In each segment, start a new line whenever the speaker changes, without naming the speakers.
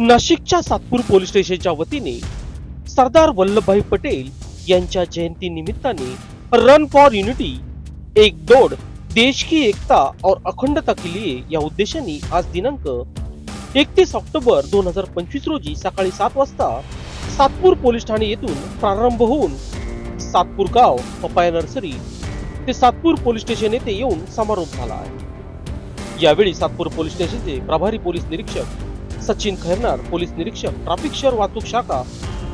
नाशिकच्या सातपूर पोलीस स्टेशनच्या वतीने सरदार वल्लभभाई पटेल यांच्या जयंती निमित्ताने रन फॉर युनिटी एक दौड़ देश की एकता और अखंडता के लिए या उद्देशाने आज दिनांक एकतीस ऑक्टोबर दोन हजार पंचवीस रोजी सकाळी सात वाजता सातपूर पोलीस ठाणे येथून प्रारंभ होऊन सातपूर गाव पपाया नर्सरी ते सातपूर पोलीस स्टेशन येथे येऊन समारोप झाला आहे. यावेळी सातपूर पोलीस स्टेशनचे प्रभारी पोलीस निरीक्षक सचिन खैरनार पोलीस निरीक्षक ट्रॅफिक शहर वाहतूक शाखा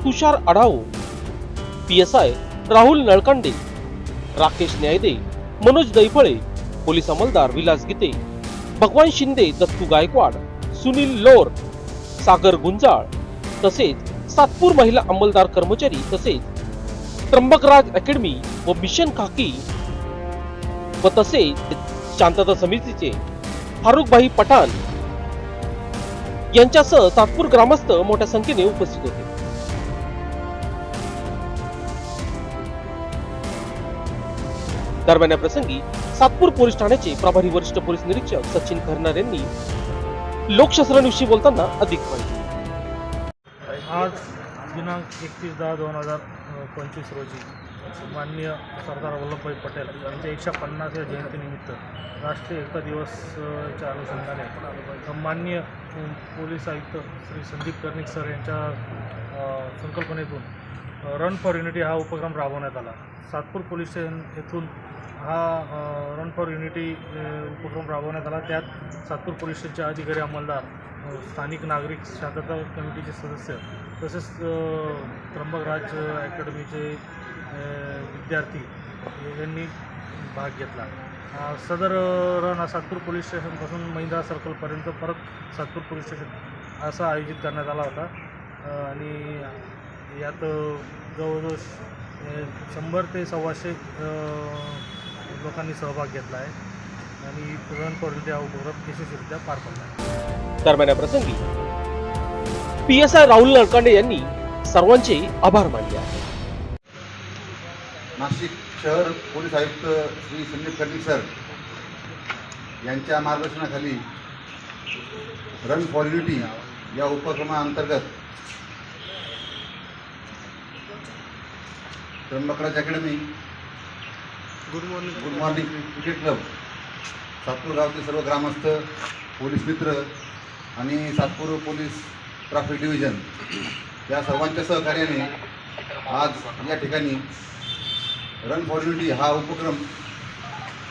Tushar Adhau P S I Rahul Nalkande Rakesh Nyayde Manoj Daiphale police अंमलदार विलास गीते भगवान शिंदे दत्तू गायकवाड सुनील लोर सागर गुंजाळ तसेच सातपूर महिला अंमलदार कर्मचारी तसेच त्र्यंबकराज अकॅडमी व मिशन खाकी व तसेच शांतता समितीचे फारुखभाई पठाण यांच्यासह सातपूर ग्रामस्थ मोठ्या संख्येने उपस्थित होते. दरम्यान या प्रसंगी सातपूर पोलीस ठाण्याचे प्रभारी वरिष्ठ पोलीस निरीक्षक सचिन खरनार यांनी लोकशस्त्रांविषयी बोलताना अधिक माहिती
आज दिनांक एकतीस दहा दोन हजार पंचवीस रोजी माननीय सरदार वल्लभभाई पटेल यांच्या एकशे पन्नासव्या जयंतीनिमित्त राष्ट्रीय एकता दिवसच्या अनुषंगाने माननीय पोलीस आयुक्त श्री संदीप कर्णिक सर यांच्या संकल्पनेतून रन फॉर युनिटी हा उपक्रम राबवण्यात आला. सातपूर पोलीस स्टेशन येथून हा रन फॉर युनिटी उपक्रम राबवण्यात आला. त्यात सातपूर पोलीस स्टेशनचे अधिकारी अंमलदार स्थानिक नागरिक शांतता कमिटीचे सदस्य तसेच अ, त्र्यंबकराज अकॅडमीचे विद्यार्थी यांनी भाग घेतला. सदर हा सातपूर पोलीस स्टेशनपासून महिंद्रा सर्कलपर्यंत परत सातपूर पोलीस स्टेशन असा आयोजित करण्यात आला होता. आणि यात जवळजवळ शंभर ते सव्वाशे लोकांनी सहभाग घेतला आहे. आणि रन फॉर इंडिया हा उपक्रम यशस्वीरित्या पार पडला आहे.
दरम्यान या प्रसंगी P S I Rahul Nalkande यांनी सर्वांचे आभार मानले आहेत.
नाशिक शहर पोलीस आयुक्त श्री संदीप कर्णिक सर यांच्या मार्गदर्शनाखाली रन फॉर युनिटी या उपक्रमाअंतर्गत Trimbakraj academy
good morning
good morning cricket club Satpur गावचे सर्व ग्रामस्थ पोलीस मित्र आणि सातपूर पोलीस ट्रॅफिक डिव्हिजन या सर्वांच्या सहकार्याने आज या ठिकाणी रन फॉर युनिटी हा उपक्रम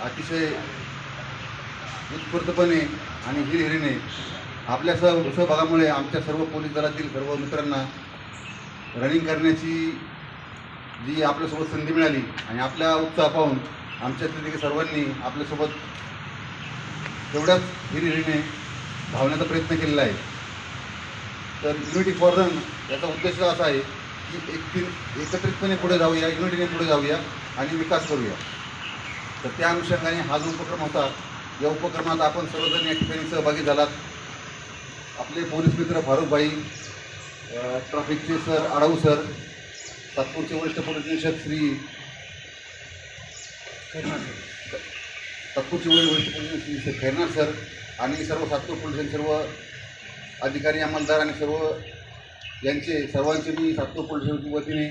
अतिशय उत्स्फूर्तपणे आणि हिरहिरीने आपल्या सह सहभागामुळे आमच्या सर्व पोलीस दलातील सर्व मित्रांना रनिंग करण्याची जी आपल्यासोबत संधी मिळाली आणि आपल्या उत्साह पाहून आमच्यातील देखील सर्वांनी आपल्यासोबत तेवढ्याच हिरहिरीने धावण्याचा प्रयत्न केलेला आहे. तर युनिटी फॉर रन याचा उद्देश असा आहे की एक एकत्रितपणे पुढे जाऊया युनिटीने पुढे जाऊया. आणि विकास करूया. तर त्या अनुषंगाने हा जो उपक्रम होता या उपक्रमात आपण सर्वजण या ठिकाणी सहभागी झालात. आपले पोलीस मित्र फारुखभाई ट्रॅफिकचे सर आडाऊ सर सातपूरचे वरिष्ठ पोलीस निरीक्षक श्री सातपूरचे वरिष्ठ पोलीस निरीक्षक श्री खैरनार सर आणि सर्व सातपूर पोलिसांचे सर्व अधिकारी अंमलदार आणि सर्व यांचे सर्वांचे मी सातपूर पोलीस वतीने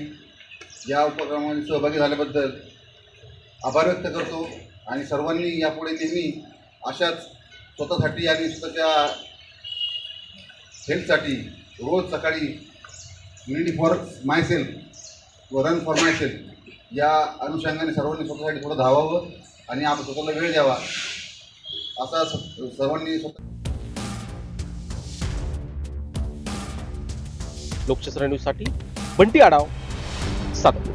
या उपक्रमामध्ये सहभागी झाल्याबद्दल आभार व्यक्त करतो आणि सर्वांनी यापुढे नेहमी अशाच स्वतःसाठी आणि स्वतःच्या हेल्थसाठी रोज सकाळी युनिटी फॉर मायसेल्फ व रन फॉर मायसेल्फ या अनुषंगाने सर्वांनी स्वतःसाठी थोडं धावावं आणि आपण स्वतःला वेळ द्यावा असा स- सर्वांनी स्वतः
लोकशास्त्र न्यूजसाठी बंटी आढाव. सातपूर